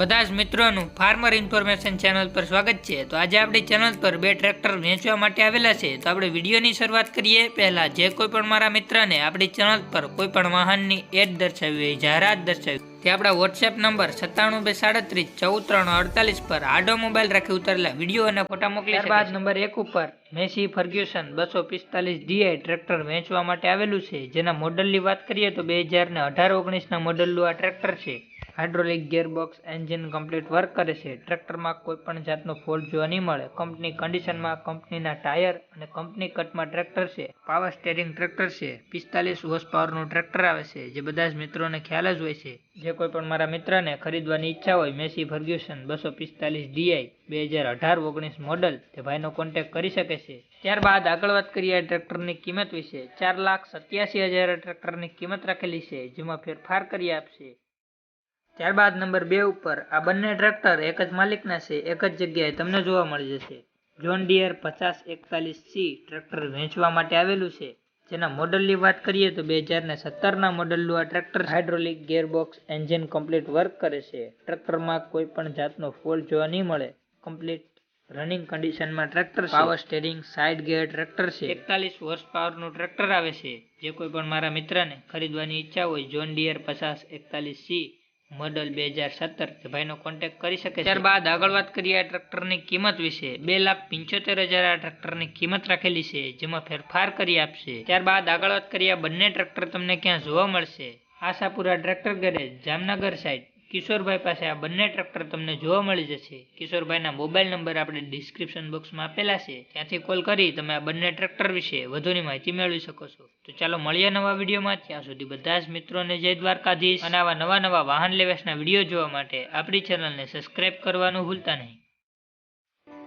બધા જ મિત્રોનું ફાર્મર ઇન્ફોર્મેશન ચેનલ પર સ્વાગત છે. તો આજે આપણી ચેનલ પર બે ટ્રેક્ટર વેચવા માટે આવેલા છે. તો આપણે વિડીયોની શરૂઆત કરીએ. પહેલા જે કોઈ પણ મારા મિત્રને આપણી ચેનલ પર કોઈ પણ વાહનની એડ દર્શાવી હોય જાહેરાત દર્શાવી તે આપણા વોટ્સએપ નંબર સત્તાણું બે સાડત્રીસ ચૌદ ત્રણ અડતાલીસ પર આડો મોબાઈલ રાખી ઉતારેલા વીડિયો અને ફોટા મોકલી બાદ નંબર એક ઉપર મેસી ફર્ગ્યુસન બસો પિસ્તાલીસ ડીઆઈ ટ્રેક્ટર વેચવા માટે આવેલું છે. જેના મોડલની વાત કરીએ તો બે હજાર ને અઢાર ઓગણીસના મોડલનું આ ટ્રેક્ટર છે. Hydraulic gearbox engine complete work કરે છે. ટ્રેક્ટરમાં કોઈ પણ જાતનો ફોલ્ટ જોવા નહીં મળે. કંપની કન્ડિશનમાં કંપનીના ટાયર અને કંપની કટમાં ટ્રેક્ટર છે. પાવર સ્ટેરિંગ ટ્રેક્ટર છે. પિસ્તાલીસ હોર્સ પાવરનું ટ્રેક્ટર આવે છે, જે બધા જ મિત્રોને ખ્યાલ જ હોય છે. જે કોઈ પણ મારા મિત્રને ખરીદવાની ઈચ્છા હોય, મેસી ફર્ગ્યુસન, બસો પિસ્તાલીસ ડીઆઈ બે હજાર અઢાર ઓગણીસ મોડલ, તે ભાઈનો કોન્ટેક્ટ કરી શકે છે. ત્યારબાદ આગળ વાત કરીએ ટ્રેક્ટરની કિંમત વિશે. ચાર લાખ સત્યાસી હજાર ટ્રેક્ટરની કિંમત રાખેલી છે, જેમાં ફેરફાર કરી આપશે. ત્યારબાદ નંબર બે ઉપર આ બંને ટ્રેક્ટર એક જ માલિકના છે, એક જ જગ્યાએ તમને જોવા મળી જશે. જોન ડિયર પચાસ એકતાલીસ સી ટ્રેક્ટર વેચવા માટે આવેલું છે. જેના મોડલની વાત કરીએ તો બે હજાર ને સત્તરના મોડલનું આ tractor hydraulic gearbox engine complete work કરે છે. ટ્રેક્ટરમાં કોઈ પણ જાતનો ફોલ્ટ જોવા નહીં મળે. કમ્પ્લીટ રનિંગ કન્ડિશનમાં tractor power steering side gear tractor છે. એકતાલીસ હોર્સ પાવરનું ટ્રેક્ટર આવે છે. જે કોઈ પણ મારા મિત્રને ખરીદવાની ઈચ્છા હોય જોન ડિયર પચાસ એકતાલીસ સી મોડલ બે હજાર સત્તર ભાઈનો કોન્ટેક્ટ કરી શકે ત્યારબાદ આગળ વાત કરીએ આ ટ્રેક્ટરની કિંમત વિશે. બે લાખ પંચોતેર હજાર આ ટ્રેક્ટરની કિંમત રાખેલી છે, જેમાં ફેરફાર કરી આપશે. ત્યારબાદ આગળ વાત કરીએ બંને ટ્રેક્ટર તમને ક્યાં જોવા મળશે. Ashapura tractor garage, Jamnagar side Kishorbhai પાસે આ બંને ટ્રેક્ટર તમને જોવા મળી જશે. કિશોરભાઈના મોબાઈલ નંબર આપણે ડિસ્ક્રિપ્શન બોક્સમાં આપેલા છે. ત્યાંથી કોલ કરી તમે આ બંને ટ્રેક્ટર વિશે વધુની માહિતી મેળવી શકો છો. તો ચાલો મળીએ નવા વિડીયોમાં. ત્યાં સુધી બધા જ મિત્રોને જય દ્વારકાધીશ. અને આવા નવા નવા વાહન લેવેશના વીડિયો જોવા માટે આપણી ચેનલને સબસ્ક્રાઇબ કરવાનું ભૂલતા નહીં.